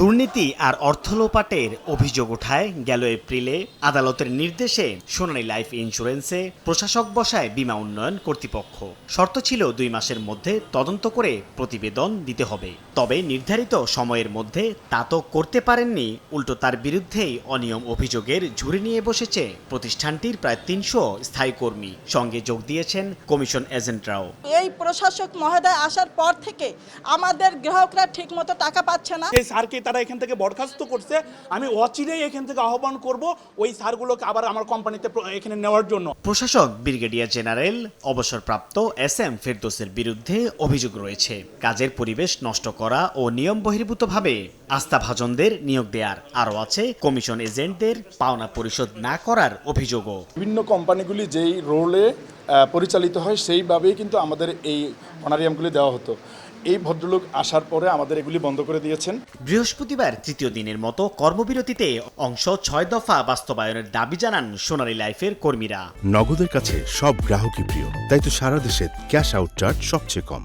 দুর্নীতি আর অর্থ লোপাটের অভিযোগ ওঠায় গেল এপ্রিলে আদালতের নির্দেশে সোনালী লাইফ ইন্স্যুরেন্সে প্রশাসক বসায় বীমা উন্নয়ন কর্তৃপক্ষ। শর্ত ছিল দুই মাসের মধ্যে তদন্ত করে প্রতিবেদন দিতে হবে। তবে নির্ধারিত সময়ের মধ্যে তা তো করতে পারেননি উল্টো তার বিরুদ্ধেই অনিয়ম অভিযোগের ঝুড়ি নিয়ে বসেছে প্রতিষ্ঠানটির প্রায় তিনশো স্থায়ী কর্মী। সঙ্গে যোগ দিয়েছেন কমিশন এজেন্টরাও এই প্রশাসক মহোদয় আসার পর থেকে আমাদের গ্রাহকরা ঠিকমতো টাকা পাচ্ছে না। তারা এখান থেকে বরখাস্ত করছে আমি অচিরেই এখান থেকে আহ্বান করব ওই স্যারগুলোকে আবার আমার কোম্পানিতে এখানে নেওয়ার জন্য। প্রশাসক ব্রিগেডিয়ার জেনারেল অবসরপ্রাপ্ত এস এম ফেরদোসের বিরুদ্ধে অভিযোগ রয়েছে। কাজের পরিবেশ নষ্ট করা ও নিয়ম বহির্ভূতভাবে আস্থাভাজনদের নিয়োগ দেওয়ার আরও আছে। কমিশন এজেন্টদের পাওনা পরিশোধ না করার অভিযোগও। বিভিন্ন কোম্পানিগুলি যেই রোলে পরিচালিত হয় সেইভাবেই কিন্তু আমাদের এই অনারিয়ামগুলি দেওয়া হতো। এই ভদ্রলোক আসার পরে আমাদের এগুলি বন্ধ করে দিয়েছেন। বৃহস্পতিবার তৃতীয় দিনের মতো কর্মবিরতিতে অংশ ছয় দফা বাস্তবায়নের দাবি জানান সোনালী লাইফের কর্মীরা। নগদের কাছে সব গ্রাহকই প্রিয় তাই তো সারা দেশে ক্যাশ আউট চার্জ সবচেয়ে কম।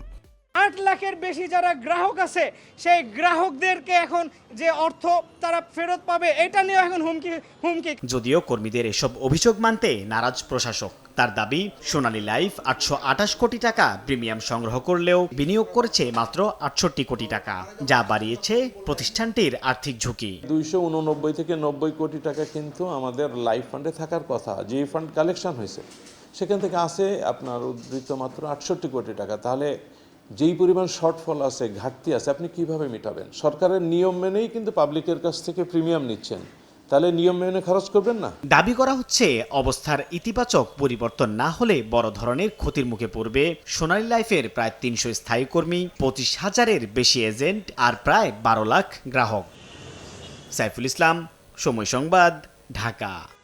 আট লাখের বেশি যারা গ্রাহক আছে সেই গ্রাহকদেরকে এখন যে অর্থ তারা ফেরত পাবে এটা নিয়ে এখন হুমকি হুমকি। যদিও কর্মীদের এসব অভিযোগ মানতে নারাজ প্রশাসক। তার দাবি সোনালী লাইফ আটশো আঠাশ কোটি টাকা প্রিমিয়াম সংগ্রহ করলেও বিনিয়োগ করেছে মাত্র আটষট্টি কোটি টাকা যা বাড়িয়েছে প্রতিষ্ঠানটির আর্থিক ঝুঁকি। দুইশো উননব্বই থেকে নব্বই কোটি টাকা কিন্তু আমাদের লাইফ ফান্ডে থাকার কথা যে ফান্ড কালেকশন হয়েছে সেখান থেকে আসে আপনার উদ্ধৃত মাত্র আটষট্টি কোটি টাকা। তাহলে যেই পরিমাণ শর্টফল আছে, ঘাটতি আছে, আপনি কীভাবে মেটাবেন? সরকারের নিয়ম মেনেই কিন্তু পাবলিকের কাছ থেকে প্রিমিয়াম নিচ্ছেন। তাহলে নিয়ম মেনে খরচ করবেন না? দাবি করা হচ্ছে, অবস্থার ইতিবাচক পরিবর্তন না হলে বড় ধরনের ক্ষতির মুখে পড়বে সোনালী লাইফের প্রায় তিনশো স্থায়ী কর্মী, পঁচিশ হাজারের বেশি এজেন্ট আর প্রায় বারো লাখ গ্রাহক। সাইফুল ইসলাম, সময় সংবাদ, ঢাকা।